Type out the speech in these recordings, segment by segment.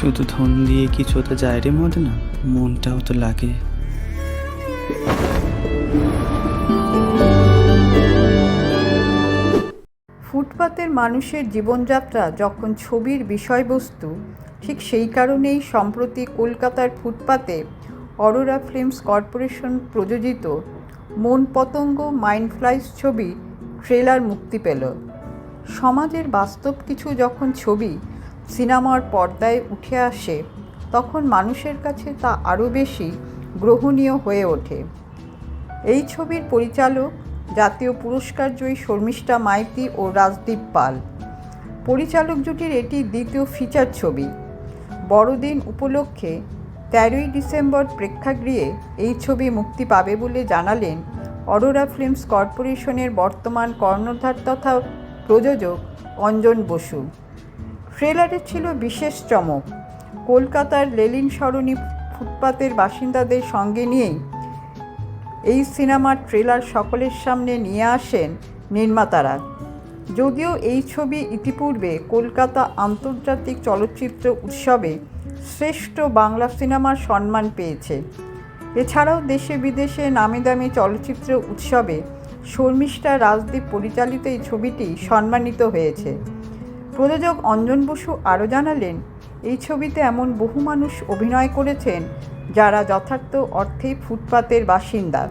শুধু ধন দিয়ে কিছু তো যায় রে মনে না মনটাও তো লাগে। ফুটপাতের মানুষের জীবনযাত্রা যখন ছবির বিষয়বস্তু, ঠিক সেই কারণেই সম্প্রতি কলকাতার ফুটপাতে অরোরা ফিল্মস কর্পোরেশন প্রযোজিত মন পতঙ্গ মাইন্ডফ্লাইস ছবি ট্রেলার মুক্তি পেল। সমাজের বাস্তব কিছু যখন ছবি সিনেমার পর্দায় উঠে আসে, তখন মানুষের কাছে তা আরও বেশি গ্রহণীয় হয়ে ওঠে। এই ছবির পরিচালক জাতীয় পুরস্কার জয়ী শর্মিষ্ঠা মাইতি ও রাজদীপ পাল। পরিচালক জুটির এটি দ্বিতীয় ফিচার ছবি। বড়দিন উপলক্ষে তেরোই ডিসেম্বর প্রেক্ষাগৃহে এই ছবি মুক্তি পাবে বলে জানালেন অরোরা ফিল্মস কর্পোরেশনের বর্তমান কর্ণধার তথা প্রযোজক অঞ্জন বসু। ট্রেলারে ছিল বিশেষ চমক। কলকাতার লেলিন সরণি ফুটপাতের বাসিন্দাদের সঙ্গে নিয়েই এই সিনেমার ট্রেলার সকলের সামনে নিয়ে আসেন নির্মাতারা। যদিও এই ছবি ইতিপূর্বে কলকাতা আন্তর্জাতিক চলচ্চিত্র উৎসবে শ্রেষ্ঠ বাংলা সিনেমার সম্মান পেয়েছে। এছাড়াও দেশে বিদেশে নামি দামি চলচ্চিত্র উৎসবে শর্মিষ্ঠা রাজদীপ পরিচালিত এই ছবিটি সম্মানিত হয়েছে। প্রযোজক অঞ্জন বসু আরও জানালেন, এই ছবিতে এমন বহু মানুষ অভিনয় করেছেন যারা যথার্থ অর্থেই ফুটপাতের বাসিন্দা,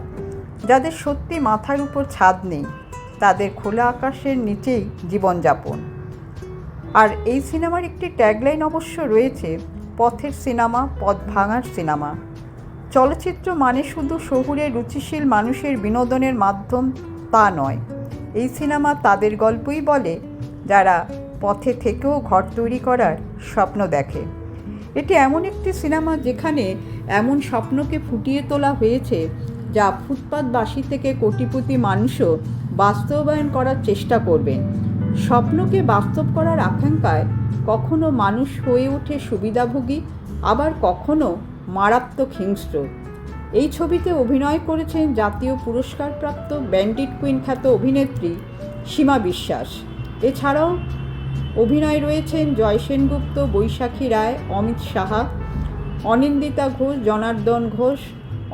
যাদের সত্যি মাথার উপর ছাদ নেই, তাদের খোলা আকাশের নিচেই জীবনযাপন। আর এই সিনেমার একটি ট্যাগলাইন অবশ্য রয়েছে, পথের সিনেমা, পথ ভাঙার সিনেমা। চলচ্চিত্র মানে শুধু শহুরে রুচিশীল মানুষের বিনোদনের মাধ্যম তা নয়, এই সিনেমা তাদের গল্পই বলে, যারা পথে থেকেও ঘর তৈরি করার স্বপ্ন দেখে। এটি এমন একটি সিনেমা যেখানে এমন স্বপ্নকে ফুটিয়ে তোলা হয়েছে যা ফুটপাতবাসী থেকে কোটিপতি মানুষও বাস্তবায়ন করার চেষ্টা করবেন স্বপ্নকে বাস্তব করার আকাঙ্ক্ষায় কখনো মানুষ হয়ে ওঠে সুবিধাভোগী, আবার কখনো মারাত্মক হিংস্র। এই ছবিতে অভিনয় করেছেন জাতীয় পুরস্কারপ্রাপ্ত ব্যান্ডিট কুইন খ্যাত অভিনেত্রী সীমা বিশ্বাস। এছাড়াও অভিনয় রয়েছেন জয় সেনগুপ্ত বৈশাখী রায় অমিত সাহা অনিন্দিতা ঘোষ জনার্দন ঘোষ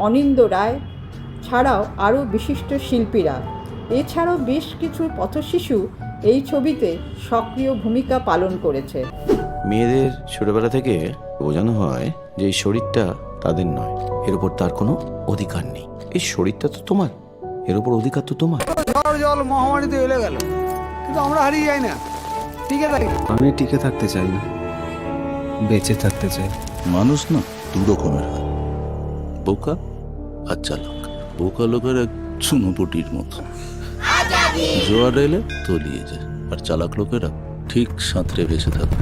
অনিন্দ রায় ছাড়াও আরও বিশিষ্ট শিল্পীরা। এছাড়াও বেশ কিছু পথশিশু এই ছবিতে সক্রিয় ভূমিকা পালন করেছে। মেয়েদের ছোটবেলা থেকে বোঝানো হয় যে এই শরীরটা তাদের নয় এর উপর তার কোনো অধিকার নেই। এই শরীরটা তো তোমার এর উপর অধিকার তো তোমার। ঝড় জল মহামারী তো এলে গেল কিন্তু আমরা হারিয়ে যাই না। ঠিক থাকি আমি টিকে থাকতে চাই না। বেঁচে থাকতে চাই। মানুষ না দু রকমের হয়। বোকা আর চালাক। বোকা লোকের এক চুনোপটির মতো। জোয়ার এলে তলিয়ে যায় আর চালাক লোকেরা ঠিক সাঁতরে ভেসে থাকে।